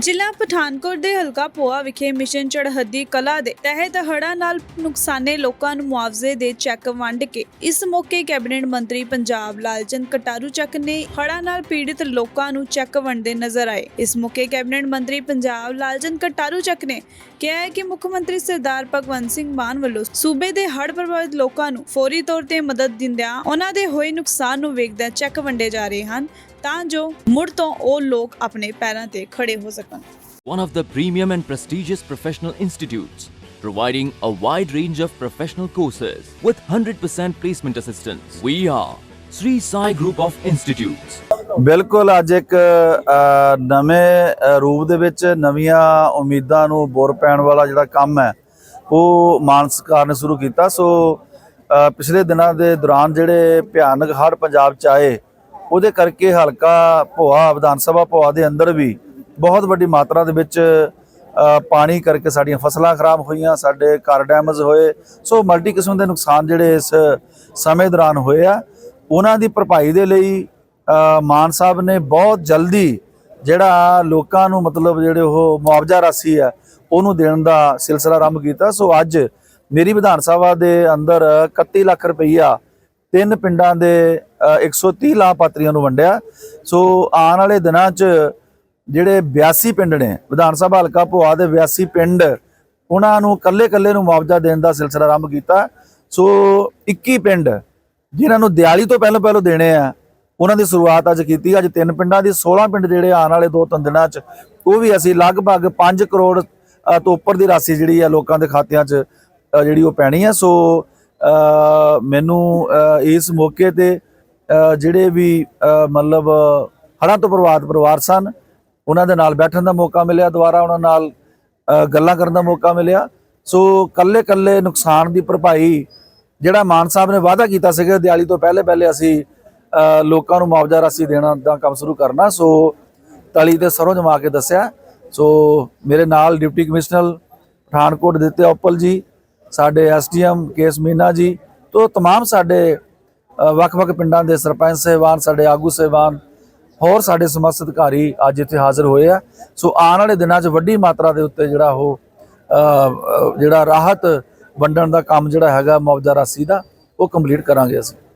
ਜ਼ਿਲ੍ਹਾ ਪਠਾਨਕੋਟ ਦੇ ਹਲਕਾ ਪੋਆ ਵਿਖੇ ਮਿਸ਼ਨ ਚੜ੍ਹਦੀ ਕਲਾ ਦੇ ਤਹਿਤ ਹੜ੍ਹਾਂ ਨਾਲ ਨੁਕਸਾਨੇ ਲੋਕਾਂ ਨੂੰ ਮੁਆਵਜ਼ੇ ਦੇ ਚੈੱਕ ਵੰਡ ਕੇ ਇਸ ਮੌਕੇ ਕੈਬਨਿਟ ਮੰਤਰੀ ਪੰਜਾਬ ਲਾਲਚੰਦ ਕਟਾਰੂ ਚੱਕ ਨੇ ਹੜ੍ਹਾਂ ਨਾਲ ਪੀੜਿਤ ਲੋਕਾਂ ਨੂੰ ਚੈੱਕ ਵੰਡਦੇ ਨਜ਼ਰ ਆਏ। ਇਸ ਮੌਕੇ ਕੈਬਨਿਟ ਮੰਤਰੀ ਪੰਜਾਬ ਲਾਲਚੰਦ ਕਟਾਰੂ ਚੱਕ ਨੇ ਕਿਹਾ ਹੈ ਕਿ ਮੁੱਖ ਮੰਤਰੀ ਸਰਦਾਰ ਭਗਵੰਤ ਸਿੰਘ ਮਾਨ ਵੱਲੋਂ ਸੂਬੇ ਦੇ ਹੜ੍ਹ ਪ੍ਰਭਾਵਿਤ ਲੋਕਾਂ ਨੂੰ ਫੌਰੀ ਤੌਰ ਤੇ ਮਦਦ ਦਿੰਦਿਆਂ ਉਹਨਾਂ ਦੇ ਹੋਏ ਨੁਕਸਾਨ ਨੂੰ ਵੇਖਦਿਆਂ ਚੈੱਕ ਵੰਡੇ ਜਾ ਰਹੇ ਹਨ। ਤਾਂ ਜੋ ਮੁੜ ਤੋਂ ਉਹ ਲੋਕ ਆਪਣੇ ਪੈਰਾਂ ਤੇ ਖੜੇ ਹੋ ਸਕਣ one of the premium and prestigious professional institutes, providing a wide range of professional courses with 100% placement assistance. We are Sri Sai Group of Institutes. ਬਿਲਕੁਲ ਅੱਜ ਇੱਕ ਅ, ਨਵੇਂ ਅ, ਰੂਪ ਦੇ ਵਿੱਚ ਨਵੀਆਂ ਉਮੀਦਾਂ ਨੂੰ ਬੋਰ ਪੈਣ ਵਾਲਾ ਜਿਹੜਾ ਕੰਮ ਹੈ ਉਹ ਮਾਨ ਸਰਕਾਰ ਨੇ ਸ਼ੁਰੂ ਕੀਤਾ ਸੋ ਅ, ਪਿਛਲੇ ਦਿਨਾਂ ਦੇ ਦੌਰਾਨ ਜਿਹੜੇ ਭਿਆਨਕ ਹੜ੍ਹ ਪੰਜਾਬ ਚ ਆਏ ਉਹਦੇ ਕਰਕੇ ਹਲਕਾ ਭੋਆ, ਵਿਧਾਨ ਸਭਾ ਭੋਆ ਦੇ ਅੰਦਰ ਵੀ ਬਹੁਤ ਵੱਡੀ ਮਾਤਰਾ ਦੇ ਵਿੱਚ ਪਾਣੀ ਕਰਕੇ ਸਾਡੀਆਂ ਫਸਲਾਂ ਖਰਾਬ ਹੋਈਆਂ, ਸਾਡੇ ਘਰ ਡੈਮੇਜ ਹੋਏ। ਸੋ ਮਲਟੀ ਕਿਸਮ ਦੇ ਨੁਕਸਾਨ ਜਿਹੜੇ ਇਸ ਸਮੇਂ ਦੌਰਾਨ ਹੋਏ ਆ, ਉਹਨਾਂ ਦੀ ਭਰਪਾਈ ਦੇ ਲਈ ਮਾਨ ਸਾਹਿਬ ਨੇ ਬਹੁਤ ਜਲਦੀ ਜਿਹੜਾ ਲੋਕਾਂ ਨੂੰ ਮਤਲਬ ਜਿਹੜੇ ਉਹ ਮੁਆਵਜ਼ਾ ਰਾਸ਼ੀ ਹੈ ਉਹਨੂੰ ਦੇਣ ਦਾ ਸਿਲਸਿਲਾ ਆਰੰਭ ਕੀਤਾ। ਸੋ ਅੱਜ ਮੇਰੀ ਵਿਧਾਨ ਸਭਾ ਦੇ ਅੰਦਰ 31 ਲੱਖ ਰੁਪਈਆ ਤਿੰਨ ਪਿੰਡਾਂ ਦੇ ਅ, 130 ਲਾਭਪਾਤਰੀਆਂ ਨੂੰ ਵੰਡਿਆ। ਸੋ ਆਉਣ ਵਾਲੇ ਦਿਨਾਂ 'ਚ ਜਿਹੜੇ 82 ਪਿੰਡ ਨੇ ਵਿਧਾਨ ਸਭਾ ਹਲਕਾ ਭੋਆ ਦੇ 82 ਪਿੰਡ ਉਹਨਾਂ ਨੂੰ ਕੱਲੇ-ਕੱਲੇ ਨੂੰ ਮੁਆਵਜ਼ਾ ਦੇਣ ਦਾ ਸਿਲਸਿਲਾ ਆਰੰਭ ਕੀਤਾ। ਸੋ 21 ਪਿੰਡ ਜਿਨ੍ਹਾਂ ਨੂੰ ਦਿਵਾਲੀ ਤੋਂ ਪਹਿਲਾਂ ਪਹਿਲਾਂ ਦੇਣੇ ਆ ਉਹਨਾਂ ਦੀ ਸ਼ੁਰੂਆਤ ਅੱਜ ਕੀਤੀ। ਅੱਜ ਤਿੰਨ ਪਿੰਡਾਂ ਦੀ 16 ਪਿੰਡ ਜਿਹੜੇ ਆਉਣ ਵਾਲੇ ਦੋ ਤਿੰਨ ਦਿਨਾਂ 'ਚ ਉਹ ਵੀ ਅਸੀਂ ਲਗਭਗ 5 ਕਰੋੜ ਤੋਂ ਉੱਪਰ ਦੀ ਰਾਸ਼ੀ ਜਿਹੜੀ ਆ ਲੋਕਾਂ ਦੇ ਖਾਤਿਆਂ 'ਚ ਜਿਹੜੀ ਉਹ ਪੈਣੀ ਆ। ਸੋ ਮੈਨੂੰ ਇਸ ਮੌਕੇ ਤੇ ਜਿਹੜੇ ਵੀ ਮਤਲਬ ਹੜ੍ਹਾਂ ਤੋਂ ਪ੍ਰਭਾਵਿਤ ਪਰਿਵਾਰ ਸਨ, ਉਹਨਾਂ ਦੇ ਨਾਲ ਬੈਠਣ ਦਾ ਮੌਕਾ ਮਿਲਿਆ, ਦੁਬਾਰਾ ਉਹਨਾਂ ਨਾਲ ਗੱਲਾਂ ਕਰਨ ਦਾ ਮੌਕਾ ਮਿਲਿਆ। ਸੋ ਕੱਲੇ ਕੱਲੇ ਨੁਕਸਾਨ ਦੀ ਭਰਪਾਈ ਜਿਹੜਾ ਮਾਨ ਸਾਹਿਬ ਨੇ ਵਾਅਦਾ ਕੀਤਾ ਸੀਗਾ ਦਿਵਾਲੀ ਤੋਂ ਪਹਿਲੇ ਪਹਿਲੇ ਅਸੀਂ ਲੋਕਾਂ ਨੂੰ ਮੁਆਵਜ਼ਾ ਰਾਸ਼ੀ ਦੇਣਾ ਦਾ ਕੰਮ ਸ਼ੁਰੂ ਕਰਨਾ। ਸੋ ਤਲੀ ਤੇ ਸਰੋਂ ਜਮਾ ਕੇ ਦੱਸਿਆ। ਸੋ ਮੇਰੇ ਨਾਲ ਡਿਪਟੀ ਕਮਿਸ਼ਨਰ ਪਠਾਨਕੋਟ ਦਿੱਤੇ ਓਪਲ ਜੀ ਸਾਡੇ ਐਸਡੀਐਮ ਕੇਸ ਮੀਨਾ ਜੀ ਤੋਂ तमाम ਸਾਡੇ ਅ, ਵੱਖ-ਵੱਖ ਪਿੰਡਾਂ ਦੇ ਸਰਪੰਚ ਸਹਿਬਾਨ ਸਾਡੇ ਆਗੂ ਸਹਿਬਾਨ ਹੋਰ ਸਾਡੇ ਸਮਸਤ ਅਧਿਕਾਰੀ ਅੱਜ ਇੱਥੇ ਹਾਜ਼ਰ ਹੋਏ ਆ ਸੋ ਆਉਣ ਵਾਲੇ ਦਿਨਾਂ 'ਚ ਵੱਡੀ ਮਾਤਰਾ ਦੇ ਉੱਤੇ ਜਿਹੜਾ ਉਹ ਅ, ਅ, ਜਿਹੜਾ ਰਾਹਤ ਵੰਡਣ ਦਾ ਕੰਮ ਜਿਹੜਾ ਹੈਗਾ ਮੁਆਵਜ਼ਾ ਰਾਸ਼ੀ ਦਾ ਉਹ ਕੰਪਲੀਟ ਕਰਾਂਗੇ ਅਸੀਂ